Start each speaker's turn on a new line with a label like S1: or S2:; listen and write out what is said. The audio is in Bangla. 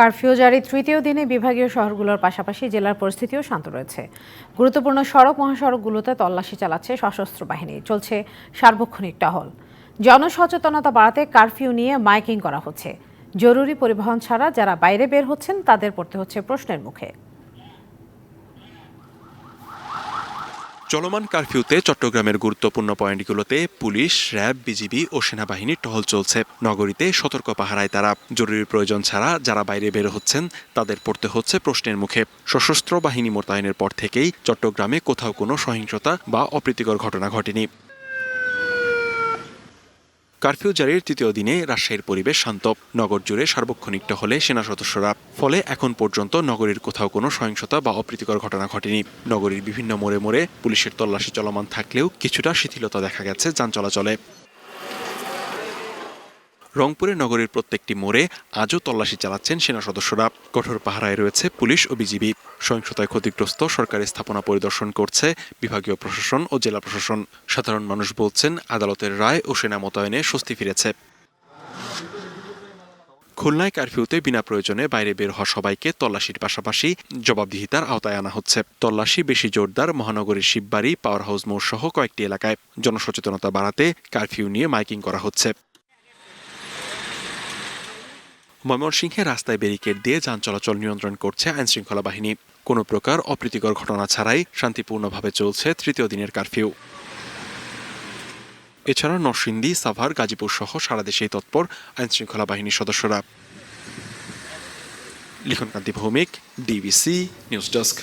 S1: কারফিউ জারি তৃতীয় দিনে বিভাগীয় শহরগুলোর পাশাপাশি জেলার পরিস্থিতিও শান্ত রয়েছে। গুরুত্বপূর্ণ সড়ক, মহাসড়কগুলোতে তল্লাশি চালাচ্ছে সশস্ত্র বাহিনী। চলছে সার্বক্ষণিক টহল। জনসচেতনতা বাড়াতে কারফিউ নিয়ে মাইকিং করা হচ্ছে। জরুরি পরিবহন ছাড়া যারা বাইরে বের হচ্ছেন, তাদের পড়তে হচ্ছে প্রশ্নের মুখে।
S2: চলমান কারফিউতে চট্টগ্রামের গুরুত্বপূর্ণ পয়েন্টগুলোতে পুলিশ, র্যাব, বিজিবি ও সেনাবাহিনীর টহল চলছে। নগরীতে সতর্ক পাহারায় তারা। জরুরি প্রয়োজন ছাড়া যারা বাইরে বের হচ্ছেন, তাদের পড়তে হচ্ছে প্রশ্নের মুখে। সশস্ত্র বাহিনী মোতায়েনের পর থেকেই চট্টগ্রামে কোথাও কোনো সহিংসতা বা অপ্রীতিকর ঘটনা ঘটেনি। কারফিউ জারির তৃতীয় দিনে রাজশাহীর পরিবেশ শান্ত। নগর জুড়ে সার্বক্ষণিক হলে সেনা সদস্যরা। ফলে এখন পর্যন্ত নগরীর কোথাও কোনো সহিংসতা বা অপ্রীতিকর ঘটনা ঘটেনি। নগরীর বিভিন্ন মোড়ে মোড়ে পুলিশের তল্লাশি চলমান থাকলেও কিছুটা শিথিলতা দেখা গেছে যান চলাচলে। রংপুরে নগরীর প্রত্যেকটি মোড়ে আজও তল্লাশি চালাচ্ছেন সেনা সদস্যরা। কঠোর পাহারায় রয়েছে পুলিশ ও বিজিবি। সহিংসতায় ক্ষতিগ্রস্ত সরকারি স্থাপনা পরিদর্শন করছে বিভাগীয় প্রশাসন ও জেলা প্রশাসন। সাধারণ মানুষ বলছেন আদালতের রায় ও সেনা মোতায়েনে স্বস্তি ফিরেছে। খুলনায় কারফিউতে বিনা প্রয়োজনে বাইরে বের হওয়া সবাইকে তল্লাশির পাশাপাশি জবাবদিহিতার আওতায় আনা হচ্ছে। তল্লাশি বেশি জোরদার মহানগরীর শিববাড়ি, পাওয়ার হাউস মোড় সহ কয়েকটি এলাকায়। জনসচেতনতা বাড়াতে কারফিউ নিয়ে মাইকিং করা হচ্ছে। ময়মনসিংহে রাস্তায় ব্যারিকেড দিয়ে যান চলাচল নিয়ন্ত্রণ করছে আইনশৃঙ্খলা বাহিনী। কোনো প্রকার অপ্রীতিকর ঘটনা ছাড়াই শান্তিপূর্ণভাবে চলছে তৃতীয় দিনের কারফিউ। এছাড়া নরসিংদী, সাভার, গাজীপুর সহ সারা দেশেই তৎপর আইনশৃঙ্খলা বাহিনীর সদস্যরা। Likhankanti Bhowmik, DBC news desk.